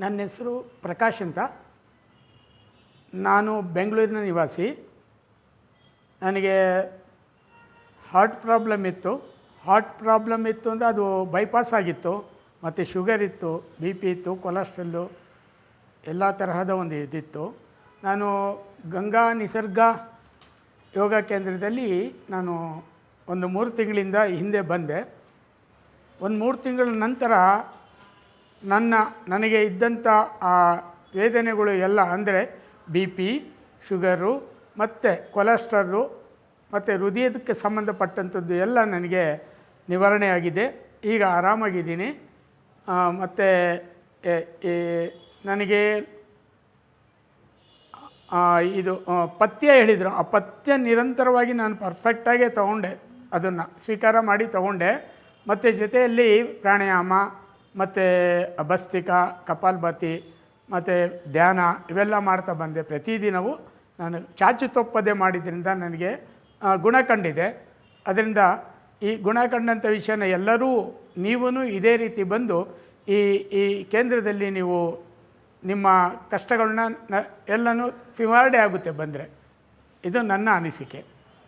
ನನ್ನ ಹೆಸರು ಪ್ರಕಾಶ್ ಅಂತ. ನಾನು ಬೆಂಗಳೂರಿನ ನಿವಾಸಿ. ನನಗೆ ಹಾರ್ಟ್ ಪ್ರಾಬ್ಲಮ್ ಇತ್ತು. ಹಾರ್ಟ್ ಪ್ರಾಬ್ಲಮ್ ಇತ್ತು ಅಂದರೆ ಅದು ಬೈಪಾಸ್ ಆಗಿತ್ತು. ಮತ್ತು ಶುಗರ್ ಇತ್ತು ಬಿ ಪಿ ಇತ್ತು ಕೊಲೆಸ್ಟ್ರಲ್ಲು ಎಲ್ಲ ತರಹದ ಒಂದು ಇದಿತ್ತು. ನಾನು ಗಂಗಾ ನಿಸರ್ಗ ಯೋಗ ಕೇಂದ್ರದಲ್ಲಿ ನಾನು ಒಂದು ಮೂರು ತಿಂಗಳಿಂದ ಹಿಂದೆ ಬಂದೆ. ಒಂದು ಮೂರು ತಿಂಗಳ ನಂತರ ನನ್ನ, ನನಗೆ ಇದ್ದಂಥ ಆ ವೇದನೆಗಳು ಎಲ್ಲ ಅಂದರೆ ಬಿ ಪಿ, ಶುಗರು, ಮತ್ತು ಕೊಲೆಸ್ಟ್ರಾಲು, ಮತ್ತು ಹೃದಯದಕ್ಕೆ ಸಂಬಂಧಪಟ್ಟಂಥದ್ದು ಎಲ್ಲ ನನಗೆ ನಿವಾರಣೆ ಆಗಿದೆ ಈಗ ಆರಾಮಾಗಿದ್ದೀನಿ. ಮತ್ತು ನನಗೆ ಇದು ಪಥ್ಯ ಹೇಳಿದರು. ಆ ಪಥ್ಯ ನಿರಂತರವಾಗಿ ನಾನು ಪರ್ಫೆಕ್ಟಾಗೇ ತೊಗೊಂಡೆ. ಅದನ್ನು ಸ್ವೀಕಾರ ಮಾಡಿ ತಗೊಂಡೆ. ಮತ್ತು ಜೊತೆಯಲ್ಲಿ ಪ್ರಾಣಾಯಾಮ ಮತ್ತು ಅಭಸ್ತಿಕ ಕಪಾಲ್ಭಾತಿ, ಮತ್ತು ಧ್ಯಾನ ಇವೆಲ್ಲ ಮಾಡ್ತಾ ಬಂದೆ. ಪ್ರತಿದಿನವೂ ನಾನು ಚಾಚು ತಪ್ಪದೆ ಮಾಡಿದ್ರಿಂದ ನನಗೆ ಗುಣ ಕಂಡಿದೆ. ಅದರಿಂದ ಈ ಗುಣ ಕಂಡಂಥ ವಿಷಯನ ಎಲ್ಲರೂ ನೀವೂ ಇದೇ ರೀತಿ ಬಂದು ಈ ಈ ಕೇಂದ್ರದಲ್ಲಿ ನೀವು ನಿಮ್ಮ ಕಷ್ಟಗಳನ್ನ ಎಲ್ಲನೂ ನಿವಾರಣೆ ಆಗುತ್ತೆ ಬಂದರೆ. ಇದು ನನ್ನ ಅನಿಸಿಕೆ.